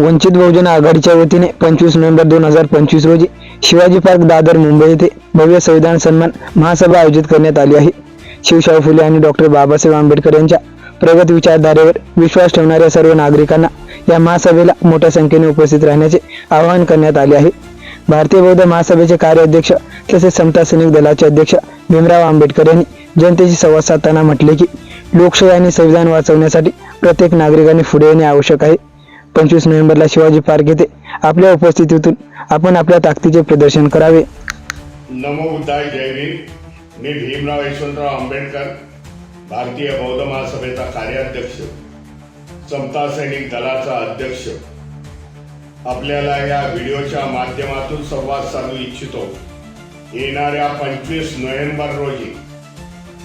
वंचित बहुजन आघाडीच्या वतीने पंचवीस नोव्हेंबर दोन हजार पंचवीस रोजी शिवाजी पार्क दादर मुंबई येथे भव्य संविधान सन्मान महासभा आयोजित करण्यात आली आहे. शिवशाहू फुले आणि डॉक्टर बाबासाहेब आंबेडकर यांच्या प्रगत विचारधारेवर विश्वास ठेवणाऱ्या सर्व नागरिकांना या महासभेला मोठ्या संख्येने उपस्थित राहण्याचे आवाहन करण्यात आले आहे. भारतीय बौद्ध महासभेचे कार्याध्यक्ष तसेच समता सैनिक दलाचे अध्यक्ष भीमराव आंबेडकर यांनी जनतेशी संवाद साधताना म्हटले की लोकशाही आणि संविधान वाचवण्यासाठी प्रत्येक नागरिकाने पुढे येणे आवश्यक आहे. पंचवीस नोव्हेंबरला शिवाजी पार्क येथे आपल्या उपस्थितीतून आपण आपल्या ताकदीचे प्रदर्शन करावे. नमो बुद्धाय जय मी भीमराव यशवंतराव आंबेडकर भारतीय बौद्ध महासभेचा कार्याध्यक्ष समता सैनिक दलाचा अध्यक्ष. आपल्याला या व्हिडिओच्या माध्यमातून संवाद साधू इच्छितो. येणाऱ्या पंचवीस नोव्हेंबर रोजी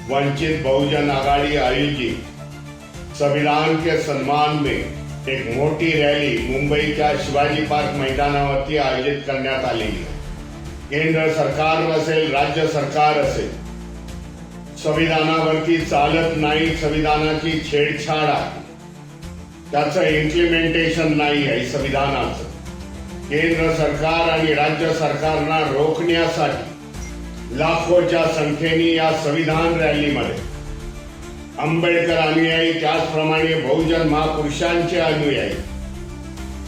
वंचित बहुजन आघाडी आयोजित संविधान के सम्मान में एक मोठी रॅली मुंबईच्या शिवाजी पार्क मैदानावरती आयोजित करण्यात आलेली केंद्र सरकार असेल राज्य सरकार असेल संविधानावरती चालत नाही संविधानाची छेडछाड आहे. त्याचं इम्प्लिमेंटेशन नाही आहे संविधानाचं. केंद्र सरकार आणि राज्य सरकारना रोखण्यासाठी लाखोच्या संख्येने या संविधान रॅलीमध्ये आंबेडकर अनुयायी त्याचप्रमाणे बहुजन महापुरुषांचे अनुयायी.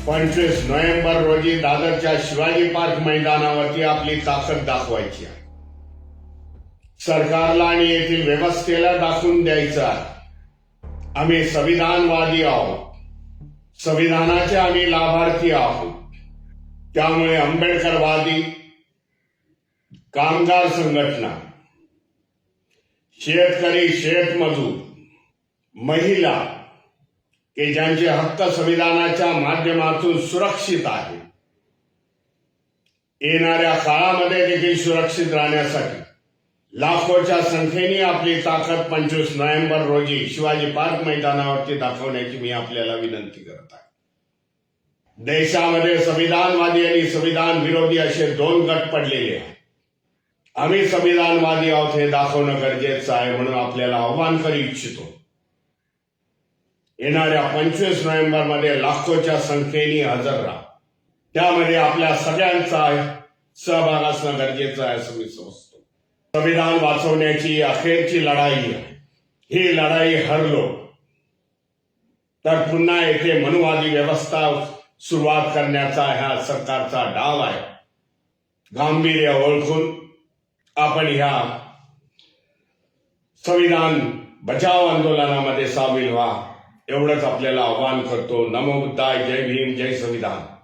पंचवीस नोव्हेंबर रोजी दादरच्या शिवाजी पार्क मैदानावरती आपली ताकद दाखवायची आहे. सरकारला आणि येथील व्यवस्थेला दाखवून द्यायचं आहे. आम्ही संविधानवादी आहोत. संविधानाचे आम्ही लाभार्थी आहोत. त्यामुळे आंबेडकरवादी कामगार संघटना शेतकरी शेतमजूर महिला की ज्यांचे हक्क संविधानाच्या माध्यमातून सुरक्षित आहे येणाऱ्या काळामध्ये देखील सुरक्षित राहण्यासाठी लाखोच्या संख्येने आपली ताकद पंचवीस नोव्हेंबर रोजी शिवाजी पार्क मैदानावरती दाखवण्याची मी आपल्याला विनंती करत आहे. देशामध्ये संविधानवादी आणि संविधान विरोधी असे दोन गट पडलेले आहेत. आम्ही संविधानवादी आहोत हे दाखवणं गरजेचं आहे म्हणून आपल्याला आव्हान करू इच्छितो. येणाऱ्या पंचवीस नोव्हेंबरमध्ये लाखोच्या संख्येने हजर राहा. त्यामध्ये आपल्या सगळ्यांचा सहभाग असणं गरजेचं आहे असं मी समजतो. संविधान वाचवण्याची अखेरची लढाई आहे. ही लढाई हरलो. तर पुन्हा येथे मनुवादी व्यवस्था सुरुवात करण्याचा ह्या सरकारचा डाव आहे. गांभीर्य ओळखून आपण ह्या संविधान बचाव आंदोलनामध्ये सामील व्हा एवढंच आपल्याला आवाहन करतो. नमो बुद्धाय जय भीम जय संविधान.